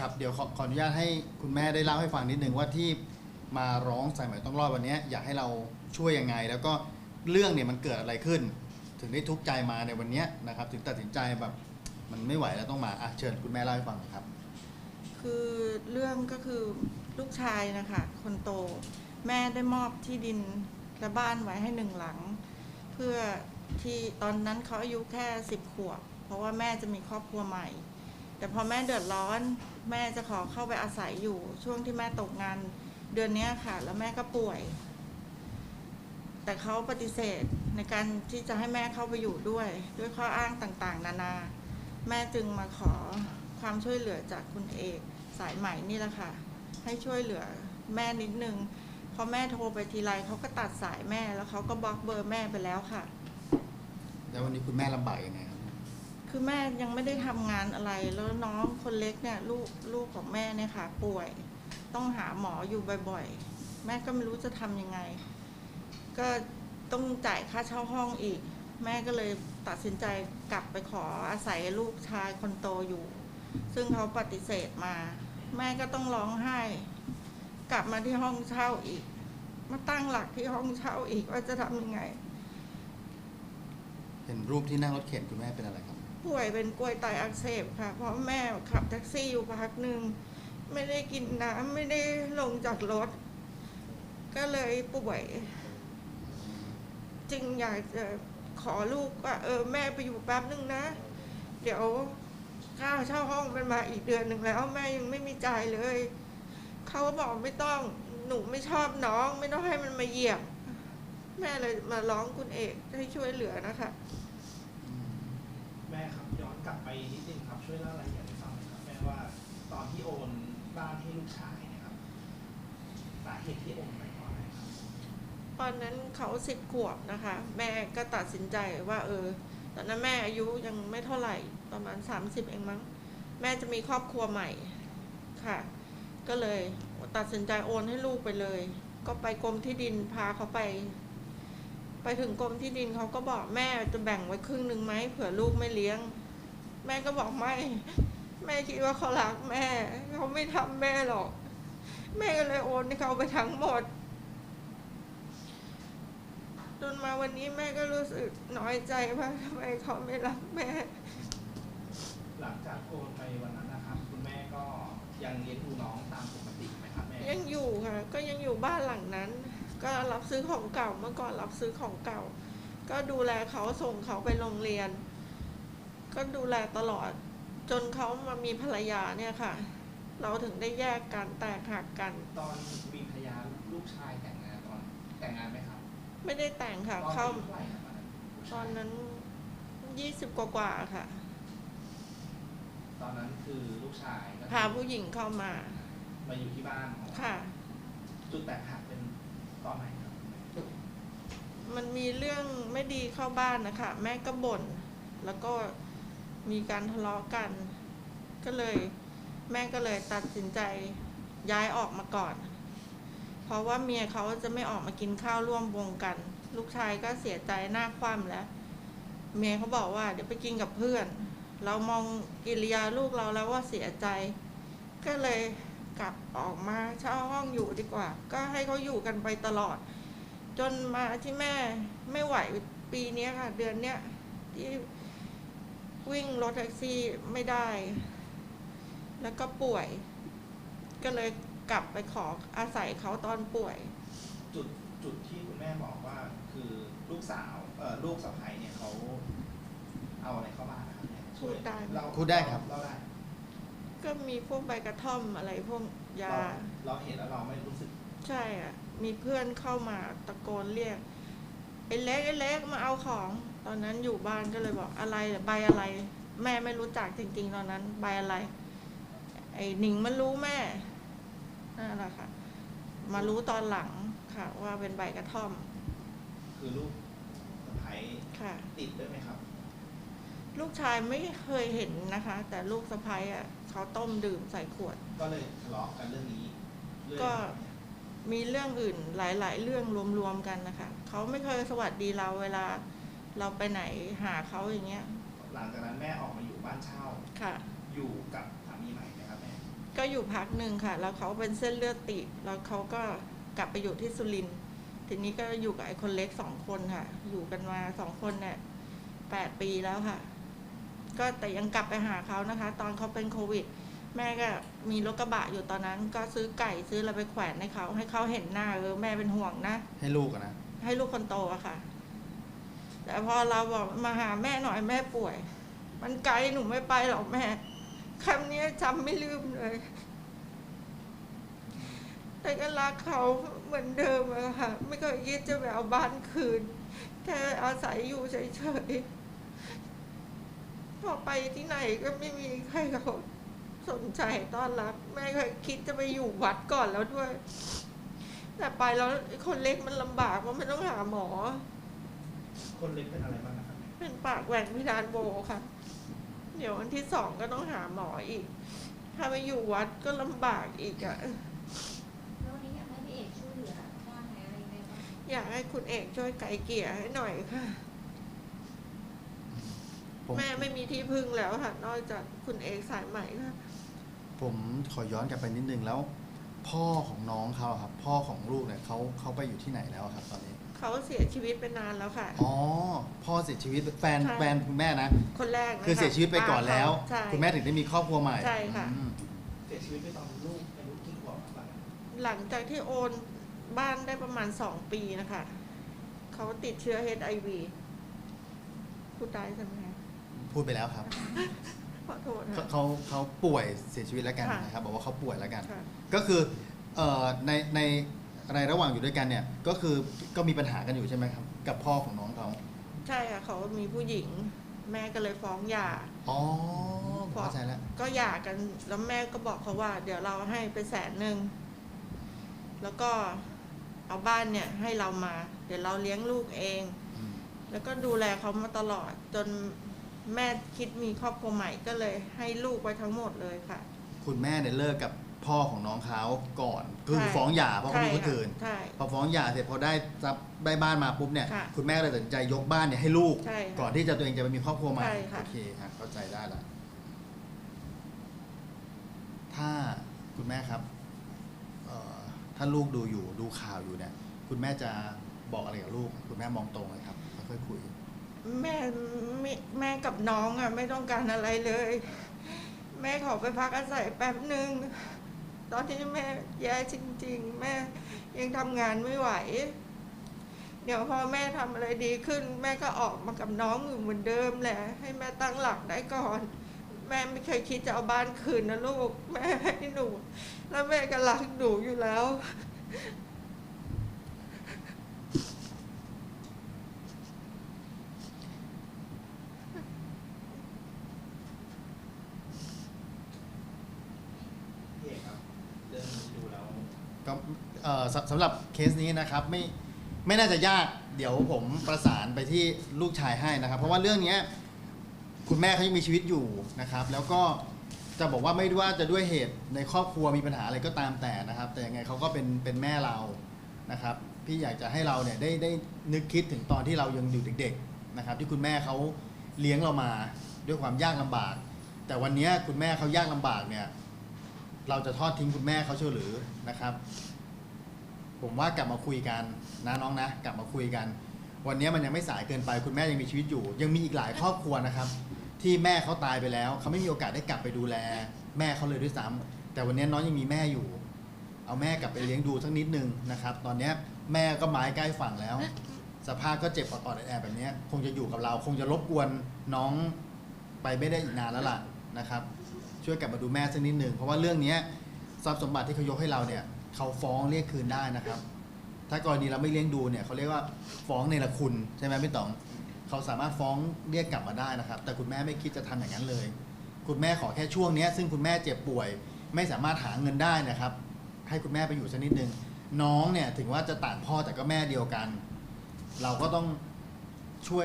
ครับเดี๋ยวขอขออนุญาตให้คุณแม่ได้เล่าให้ฟังนิดนึงว่าที่มาร้องสายใหม่ต้องรอดวันเนี้ยอยากให้เราช่วยยังไง แล้วก็เรื่องเนี่ยมันเกิดอะไรขึ้น ถึงได้ทุกข์ใจมาในวันเนี้ยนะครับ ถึงตัดสินใจแบบมันไม่ไหวแล้วต้องมาอะเชิญคุณแม่เล่าให้ฟังหน่อยครับ คือเรื่องก็คือลูกชายนะคะคนโต แม่ได้มอบที่ดินและบ้านไว้ให้หนึ่งหลัง เพื่อที่ตอนนั้นเขาอายุแค่สิบขวบ เพราะว่าแม่จะมีครอบครัวใหม่ แต่พอแม่เดือดร้อน แม่จะขอเข้าไปอาศัยอยู่ช่วงที่แม่ตกงานเดือนนี้ค่ะ แล้วแม่ก็ป่วย แต่เขาปฏิเสธในการที่จะให้แม่เข้าไปอยู่ด้วย ด้วยข้ออ้างต่างๆ นานา แม่จึงมาขอความช่วยเหลือจากคุณเอกสายใหม่นี่แหละค่ะ ให้ช่วยเหลือแม่นิดนึงพอแม่โทรไปทีไรเขาก็ตัดสายแม่แล้วเขาก็บล็อกเบอร์แม่ไปแล้วค่ะ แล้ววันนี้คุณแม่ลำบากยังไงครับ คือแม่ยังไม่ได้ทำงานอะไร แล้วน้องคนเล็กเนี่ยลูกลูกของแม่เนี่ยค่ะ ป่วย ต้องหาหมออยู่บ่อยๆ แม่ก็ไม่รู้จะทำยังไง ก็ต้องจ่ายค่าเช่าห้องอีก แม่ก็เลยตัดสินใจกลับไปขออาศัยลูกชายคนโตอยู่ ซึ่งเขาปฏิเสธมา แม่ก็ต้องร้องไห้ กลับมาที่ห้องเช่าอีก มาตั้งหลักที่ห้องเช่าอีกว่าจะทำยังไง เห็นรูปที่นั่งรถเข็นคุณแม่เป็นอะไรครับ ป่วยเป็นกล้วยไตอักเสบค่ะ เพราะแม่ขับแท็กซี่อยู่พักหนึ่งไม่ได้กินน้ำไม่ได้ลงจากรถ ก็เลยป่วย จึงอยากจะขอลูกว่า เออแม่ไปอยู่แป๊บนึงนะ เดี๋ยวค่าเช่าห้องมันมาอีกเดือนหนึ่งแล้วแม่ยังไม่มีจ่ายเลย เขาก็บอกไม่ต้องหนูไม่ชอบน้อง ไม่ต้องให้มันมาเหยียบ แม่เลยมาร้องคุณเอกให้ช่วยเหลือนะคะ แม่ครับย้อนกลับไปนิดนึงครับช่วยเล่ารายละเอียดให้ฟังหน่อยครับแม่ว่าตอนที่โอนบ้านให้ลูกชายเนะครับสาเหตุที่โอนไปเพราะอะไรครับตอนนั้นเขาสิบขวบนะคะ แม่ก็ตัดสินใจว่า เออ ตอนนั้นแม่อายุยังไม่เท่าไหร่ประมาณสามสิบเองมั้ง แม่จะมีครอบครัวใหม่ค่ะ ก็เลยตัดสินใจโอนให้ลูกไปเลย ก็ไปกรมที่ดินพาเขาไป ไปถึงกรมที่ดินเขาก็บอกแม่จะแบ่งไว้ครึ่งหนึ่งไหมเผื่อลูกไม่เลี้ยง แม่ก็บอกไม่ แม่คิดว่าเขารักแม่ เขาไม่ทำแม่หรอก แม่ก็เลยโอนให้เขาไปทั้งหมดจนมาวันนี้แม่ก็รู้สึกน้อยใจว่าทำไมเขาไม่รักแม่ หลังจากโอนไปวันนั้นนะครับ คุณแม่ก็ยังเลี้ยงดูน้องตามปกติไหมครับแม่ยังอยู่ค่ะ ก็ยังอยู่บ้านหลังนั้น ก็รับซื้อของเก่าเมื่อก่อนรับซื้อของเก่า ก็ดูแลเขาส่งเขาไปโรงเรียน ก็ดูแลตลอด จนเขามามีภรรยาเนี่ยค่ะ เราถึงได้แยกกันแตกหักกัน ตอนมีภรรยาลูกชายแต่งงานตอนแต่งงานไหมครับไม่ได้แต่งค่ะ ตอนเข้าอายุเท่าไหร่ครับตอนนั้นลูกชายตอนนั้นยี่สิบกว่าๆค่ะ ตอนนั้นคือลูกชายก็คือพาผู้หญิงเข้ามา มาอยู่ที่บ้านของเราค่ะ จุดแตกหักเป็น ตอไหนครับมันมีเรื่องไม่ดีเข้าบ้านนะคะ แม่ก็บ่นแล้วก็มีการทะเลาะกัน ก็เลย แม่ก็เลยตัดสินใจย้ายออกมาก่อน เพราะว่าเมียเขาจะไม่ออกมากินข้าวร่วมวงกัน ลูกชายก็เสียใจหน้าคว่ำแล้ว เมียเขาบอกว่า เดี๋ยวไปกินกับเพื่อน เรามองกิริยาลูกเราแล้วว่าเสียใจ ก็เลย กลับออกมาเช่าห้องอยู่ดีกว่า ก็ให้เขาอยู่กันไปตลอด จนมาที่แม่ไม่ไหวปีเนี้ยค่ะ เดือนเนี้ยที่วิ่งรถแท็กซี่ไม่ได้ แล้วก็ป่วย ก็เลยกลับไปขออาศัยเขาตอนป่วย จุดจุดที่คุณแม่บอกว่าคือลูกสาวเอ่อลูกสะใภ้เนี่ยเขาเอาอะไรเข้ามานะครับแม่ช่วยพูดได้ไหมเล่าพูดได้ครับเล่าได้ ก็มีพวกใบกระท่อมอะไรพวกยาเราเราเห็นแล้วเราไม่รู้สึก ใช่อะ มีเพื่อนเข้ามาตะโกนเรียกไอ้เล็กไอ้เล็กมาเอาของ ตอนนั้นอยู่บ้านก็เลยบอกอะไรใบอะไร แม่ไม่รู้จักจริง ๆ ตอนนั้น ใบอะไร ไอ้หนิงมันรู้แม่นั่นแหละค่ะ มารู้ตอนหลังค่ะ ว่าเป็นใบกระท่อม คือลูกสะใภ้ค่ะ ติดด้วยไหมครับ ลูกชายไม่เคยเห็นนะคะ แต่ลูกสะพ้ายอะเขาต้มดื่มใส่ขวด ก็เลยทะเลาะกันเรื่องนี้เรื่อยก็มาเนี่ยมีเรื่องอื่นหลาย ๆ เรื่องรวมๆกันนะคะเขาไม่เคยสวัสดีเราเวลา เราไปไหนหาเขาอย่างเงี้ยหลังจากนั้นแม่ออกมาอยู่บ้านเช่า ค่ะ อยู่กับสามีใหม่ไหมครับแม่กก็อยู่พักหนึ่งค่ะ แล้วเขาเป็นเส้นเลือดตีบแล้วเขาก็กลับไปอยู่ที่สุรินทร์ทีนี้ก็อยู่กับไอ้คนเล็กสองคนค่ะ อยู่กันมาสองคนเนี่ยแปดปีแล้วค่ะ ก็แต่ยังกลับไปหาเขานะคะ ตอนเขาเป็นโควิด แม่ก็มีรถกระบะอยู่ตอนนั้น ก็ซื้อไก่ซื้ออะไรไปแขวนให้เขาให้เขาเห็นหน้าเออแม่เป็นห่วงนะ ให้ลูกอะนะให้ลูกคนโตอะค่ะ แต่พอเราบอกมาหาแม่หน่อยแม่ป่วย มันไกลหนูไม่ไปหรอกแม่คำนี้จำไม่ลืมเลย แต่ก็รักเขาเหมือนเดิมอะค่ะ ไม่เคยคิดจะไปเอาบ้านคืน แค่อาศัยอยู่เฉยๆ พอไปที่ไหนก็ไม่มีใครเขาสนใจต้อนรับ แม่เคยคิดจะไปอยู่วัดก่อนแล้วด้วย แต่ไปแล้วไอ้คนเล็กมันลำบากเพราะไม่ต้องหาหมอ คนเล็กเป็นอะไรบ้างนะครับแม่เป็นปากแหว่งพิดานโบค่ะ เดี๋ยววันที่สองก็ต้องหาหมออีก ถ้าไปอยู่วัดก็ลำบากอีกอะแล้ววันนี้อยากให้พี่เอกช่วยเหลือบ้างไหมอะไรยังไงบ้าง อยากให้คุณเอกช่วยไกลเกลี่ยให้หน่อยค่ะ ผมแม่ไม่มีที่พึ่งแล้วค่ะ นอกจากคุณเอกสายใหม่ค่ะ ผมขอย้อนกลับไปนิดนึงแล้ว พ่อของน้องเขาอะครับ พ่อของลูกเนี่ยเขาเขาไปอยู่ที่ไหนแล้วอะครับ ตอนนี้เขาเสียชีวิตไปนานแล้วค่ะ อ๋อพ่อเสียชีวิตแฟนใช่ แฟนคุณแม่นะคนแรกนะคะคือเสียชีวิตไปก่อนแล้ว ใช่ คุณแม่ถึงได้มีครอบครัวใหม่ใช่ค่ะ อืมเสียชีวิตไปตอนลูกอายุกี่ขวบครับหลังจากที่โอนบ้านได้ประมาณสองปีนะคะ เขาติดเชื้อ HIV พูดได้ใช่ไหมคะ พูดไปแล้วครับ ขอโทษเขาค่ะ เขาเขาป่วยเสียชีวิตแล้วกันค่ะนะครับบอกว่าเขาป่วยแล้วกัน ค่ะ ก็คือเอ่อในในในระหว่างอยู่ด้วยกันเนี่ยก็คือก็มีปัญหากันอยู่ใช่ไหมครับ กับพ่อของน้องเขาใช่ค่ะเขามีผู้หญิง แม่ก็เลยฟ้องหย่า อ๋อผมเข้าใจแล้วก็หย่ากันแล้วแม่ก็บอกเขาว่า เดี๋ยวเราให้ไปแสนหนึ่งแล้วก็เอาบ้านเนี่ยให้เรามา เดี๋ยวเราเลี้ยงลูกเอง อืมแล้วก็ดูแลเขามาตลอดจน แม่คิดมีครอบครัวใหม่ก็เลยให้ลูกไปทั้งหมดเลยค่ะ คุณแม่เนี่ยเลิกกับพ่อของน้องเขาก่อนคือใช่ฟ้องหย่าเพราะเขามีคนอื่น ใช่ พอฟ้องหย่าเสร็จพอได้ทรัพย์ได้บ้านมาปุ๊บเนี่ยค่ะคุณแม่ก็เลยตัดสินใจยกบ้านเนี่ยให้ลูก ใช่ค่ะก่อนที่จะตัวเองจะไปมีครอบครัวใหม่ใช่ค่ะ โอเคครับเข้าใจได้ละถ้าคุณแม่ครับเอ่อถ้าลูกดูอยู่ดูข่าวอยู่เนี่ย คุณแม่จะบอกอะไรกับลูก คุณแม่มองตรงเลยครับค่อยๆคุย แม่แม่กับน้องอะ ไม่ต้องการอะไรเลย แม่ขอไปพักอาศัยแป๊บหนึ่งตอนที่แม่แย่จริง ๆ แม่ยังทำงานไม่ไหว เดี๋ยวพอแม่ทำอะไรดีขึ้น แม่ก็ออกมากับน้องอยู่เหมือนเดิมแหละ ให้แม่ตั้งหลักได้ก่อน แม่ไม่เคยคิดจะเอาบ้านคืนนะลูก แม่ให้หนู แล้วแม่ก็รักหนูอยู่แล้ว พี่เอกครับ เรื่องนี้ดูแล้ว ก็เอ่อ สำสำหรับเคสนี้นะครับไม่ไม่น่าจะยากเดี๋ยวผมประสานไปที่ลูกชายให้นะครับ เพราะว่าเรื่องเนี้ยคุณแม่เขายังมีชีวิตอยู่นะครับ แล้วก็จะบอกว่าไม่ว่าจะด้วยเหตุในครอบครัวมีปัญหาอะไรก็ตามแต่นะครับ แต่ยังไงเขาก็เป็นเป็นแม่เรานะครับ พี่อยากจะให้เราเนี่ยได้ได้นึกคิดถึงตอนที่เรายังอยู่เด็กๆนะครับ ที่คุณแม่เขาเลี้ยงเรามาด้วยความยากลำบาก แต่วันเนี้ยคุณแม่เขายากลำบากเนี่ย เราจะทอดทิ้งคุณแม่เขาเชื่อหรือนะครับ ผมว่ากลับมาคุยกันนะน้องนะ กลับมาคุยกัน วันนี้มันยังไม่สายเกินไป คุณแม่ยังมีชีวิตอยู่ ยังมีอีกหลายครอบครัวนะครับ ที่แม่เขาตายไปแล้วเขาไม่มีโอกาสได้กลับไปดูแล แม่เขาเลยด้วยซ้ำแต่วันนี้น้องยังมีแม่อยู่ เอาแม่กลับไปเลี้ยงดูสักนิดนึงนะครับ ตอนนี้แม่ก็ไม้ใกล้ฝั่งแล้ว สภาพก็เจ็บปอดแอดแบบนี้คงจะอยู่กับเรา คงจะรบกวนน้องไปไม่ได้อีกนานแล้วล่ะนะครับ ช่วยกลับมาดูแม่สักนิดหนึ่งเพราะว่าเรื่องนี้ทรัพย์สมบัติที่เขายกให้เราเนี่ย เขาฟ้องเรียกคืนได้นะครับ ถ้ากรณีเราไม่เลี้ยงดูเนี่ยเขาเรียกว่าฟ้องในละคุณใช่ไหมพี่ต๋องเขาสามารถฟ้องเรียกกลับมาได้นะครับ แต่คุณแม่ไม่คิดจะทำอย่างนั้นเลย คุณแม่ขอแค่ช่วงนี้ซึ่งคุณแม่เจ็บป่วย ไม่สามารถหาเงินได้นะครับ ให้คุณแม่ไปอยู่สักนิดนึงน้องเนี่ยถึงว่าจะต่างพ่อแต่ก็แม่เดียวกัน เราก็ต้องช่วย